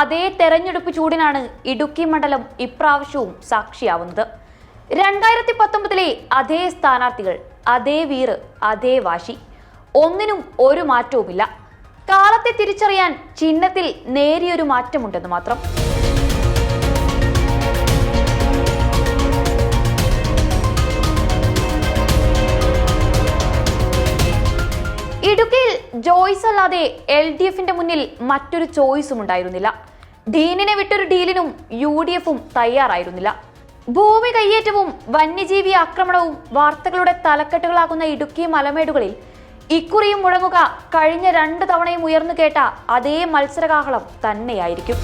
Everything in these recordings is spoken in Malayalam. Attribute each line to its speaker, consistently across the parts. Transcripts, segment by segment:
Speaker 1: അതേ തെരഞ്ഞെടുപ്പ് ചൂടിനാണ് ഇടുക്കി മണ്ഡലം ഇപ്രാവശ്യവും സാക്ഷിയാവുന്നത്. രണ്ടായിരത്തി പത്തൊമ്പതിലെ അതേ സ്ഥാനാർത്ഥികൾ അതേ വീറ് അതേ വാശി. ഒന്നിനും ഒരു മാറ്റവുമില്ല. കാലത്തെ തിരിച്ചറിയാൻ ചിഹ്നത്തിൽ നേരിയൊരു മാറ്റമുണ്ടെന്ന് മാത്രം. ജോയ്സ് അല്ലാതെ എൽ ഡി എഫിന്റെ മുന്നിൽ മറ്റൊരു ചോയ്സും ഉണ്ടായിരുന്നില്ല. ഡീനിനെ വിട്ടൊരു ഡീലിനും യു ഡി എഫും തയ്യാറായിരുന്നില്ല. ഭൂമി കയ്യേറ്റവും വന്യജീവി ആക്രമണവും വാർത്തകളുടെ തലക്കെട്ടുകളാകുന്ന ഇടുക്കി മലമേടുകളിൽ ഇക്കുറിയും മുഴങ്ങുക കഴിഞ്ഞ രണ്ട് തവണയും ഉയർന്നു കേട്ട അതേ മത്സരകാഹളം തന്നെയായിരിക്കും.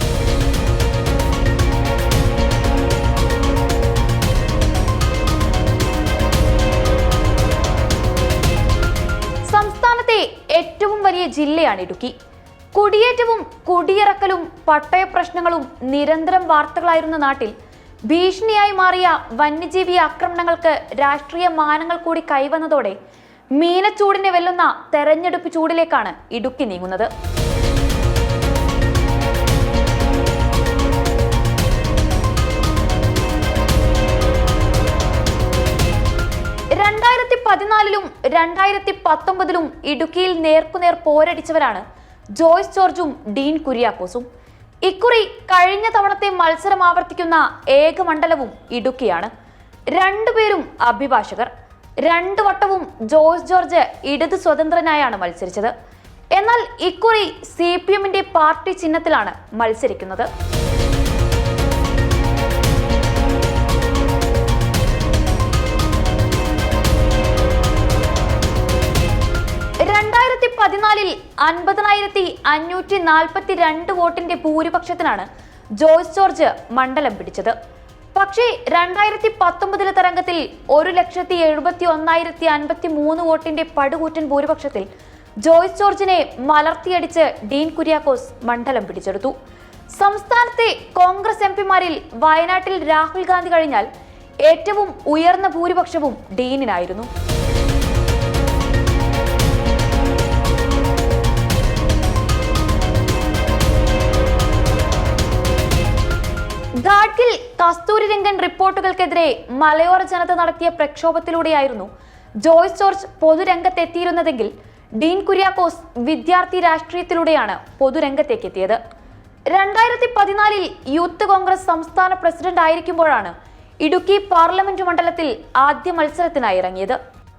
Speaker 1: സംസ്ഥാനത്തെ ഏറ്റവും വലിയ ജില്ലയാണ് ഇടുക്കി. കുടിയേറ്റവും കുടിയിറക്കലും പട്ടയ പ്രശ്നങ്ങളും നിരന്തരം വാർത്തകളായിരുന്ന നാട്ടിൽ ഭീഷണിയായി മാറിയ വന്യജീവി ആക്രമണങ്ങൾക്ക് രാഷ്ട്രീയ മാനങ്ങൾ കൂടി കൈവന്നതോടെ മീനച്ചൂടിനെ വെല്ലുന്ന തെരഞ്ഞെടുപ്പ് ചൂടിലേക്കാണ് ഇടുക്കി നീങ്ങുന്നത്. രണ്ടായിരത്തി പത്തൊമ്പതിലും ഇടുക്കിയിൽ നേർക്കുനേർ പോരടിച്ചവരാണ് ജോയ്സ് ജോർജും ഡീൻ കുര്യാക്കോസും. ഇക്കുറി കഴിഞ്ഞ തവണത്തെ മത്സരം ആവർത്തിക്കുന്ന ഏക മണ്ഡലവും ഇടുക്കിയാണ്. രണ്ടുപേരും അഭിഭാഷകർ. രണ്ടു വട്ടവും ജോയ്സ് ജോർജ് ഇടത് സ്വതന്ത്രനായാണ് മത്സരിച്ചത്. എന്നാൽ ഇക്കുറി സി പി എമ്മിന്റെ പാർട്ടി ചിഹ്നത്തിലാണ് മത്സരിക്കുന്നത്. അൻപതിനായിരത്തി അഞ്ഞൂറ്റി നാൽപ്പത്തി രണ്ട് വോട്ടിന്റെ ഭൂരിപക്ഷത്തിനാണ് ജോയ്സ് ജോർജ് മണ്ഡലം പിടിച്ചത്. പക്ഷേ രണ്ടായിരത്തി പത്തൊമ്പതിലെ തരംഗത്തിൽ ഒരു ലക്ഷത്തി എഴുപത്തി ഒന്നായിരത്തി അൻപത്തി മൂന്ന് വോട്ടിന്റെ പടുകൂറ്റൻ ഭൂരിപക്ഷത്തിൽ ജോയ്സ് ജോർജിനെ മലർത്തിയടിച്ച് ഡീൻ കുര്യാക്കോസ് മണ്ഡലം പിടിച്ചെടുത്തു. സംസ്ഥാനത്തെ കോൺഗ്രസ് എം പിമാരിൽ വയനാട്ടിൽ രാഹുൽ ഗാന്ധി കഴിഞ്ഞാൽ ഏറ്റവും ഉയർന്ന ഭൂരിപക്ഷവും ഡീനിനായിരുന്നു. ഗാഡ്ഗിൽ കസ്തൂരിരംഗൻ റിപ്പോർട്ടുകൾക്കെതിരെ മലയോര ജനത നടത്തിയ പ്രക്ഷോഭത്തിലൂടെയായിരുന്നു ജോയ്സ് ജോർജ് പൊതുരംഗത്തെത്തിയിരുന്നതെങ്കിൽ ഡീൻ കുര്യാക്കോസ് വിദ്യാർത്ഥി രാഷ്ട്രീയത്തിലൂടെയാണ് പൊതുരംഗത്തേക്ക് എത്തിയത് രണ്ടായിരത്തി പതിനാലിൽ യൂത്ത് കോൺഗ്രസ് സംസ്ഥാന പ്രസിഡന്റ് ആയിരിക്കുമ്പോഴാണ് ഇടുക്കി പാർലമെന്റ് മണ്ഡലത്തിൽ ആദ്യ മത്സരത്തിനായി ഇറങ്ങിയത്.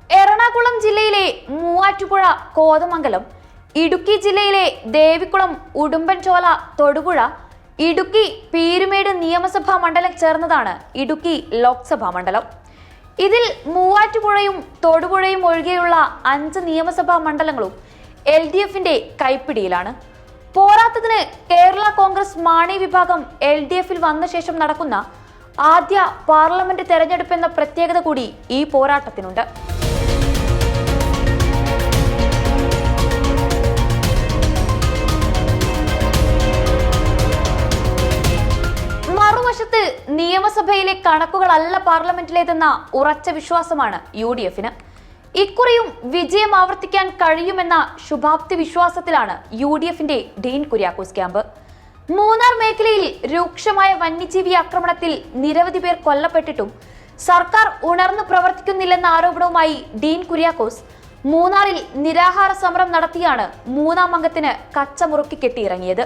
Speaker 1: എറണാകുളം ജില്ലയിലെ മൂവാറ്റുപുഴ കോതമംഗലം ഇടുക്കി ജില്ലയിലെ ദേവികുളം ഉടുമ്പൻചോല തൊടുപുഴ ഇടുക്കി പീരുമേട് നിയമസഭാ മണ്ഡലം ചേർന്നതാണ് ഇടുക്കി ലോക്സഭാ മണ്ഡലം. ഇതിൽ മൂവാറ്റുപുഴയും തൊടുപുഴയും ഒഴികെയുള്ള അഞ്ച് നിയമസഭാ മണ്ഡലങ്ങളും എൽ ഡി എഫിന്റെ കൈപ്പിടിയിലാണ്. പോരാത്തതിന് കേരള കോൺഗ്രസ് മാണി വിഭാഗം എൽ ഡി എഫിൽ വന്ന ശേഷം നടക്കുന്ന ആദ്യ പാർലമെന്റ് തെരഞ്ഞെടുപ്പ് എന്ന പ്രത്യേകത കൂടി ഈ പോരാട്ടത്തിനുണ്ട്. നിയമസഭയിലെ കണക്കുകളല്ല പാർലമെന്റിലേതെന്ന ഉറച്ച വിശ്വാസമാണ് യു ഡി എഫിന് ഇക്കുറിയും വിജയം ആവർത്തിക്കാൻ കഴിയുമെന്ന ശുഭാപ്തി വിശ്വാസത്തിലാണ് യു ഡി എഫിന്റെ ഡീൻ കുര്യാക്കോസ് ക്യാമ്പ്. മൂന്നാർ മേഖലയിൽ രൂക്ഷമായ വന്യജീവി ആക്രമണത്തിൽ നിരവധി പേർ കൊല്ലപ്പെട്ടിട്ടും സർക്കാർ ഉണർന്നു പ്രവർത്തിക്കുന്നില്ലെന്ന ആരോപണവുമായി ഡീൻ കുര്യാക്കോസ് മൂന്നാറിൽ നിരാഹാര സമരം നടത്തിയാണ് മൂന്നാം അംഗത്തിന് കച്ചമുറുക്കി കെട്ടിയിറങ്ങിയത്.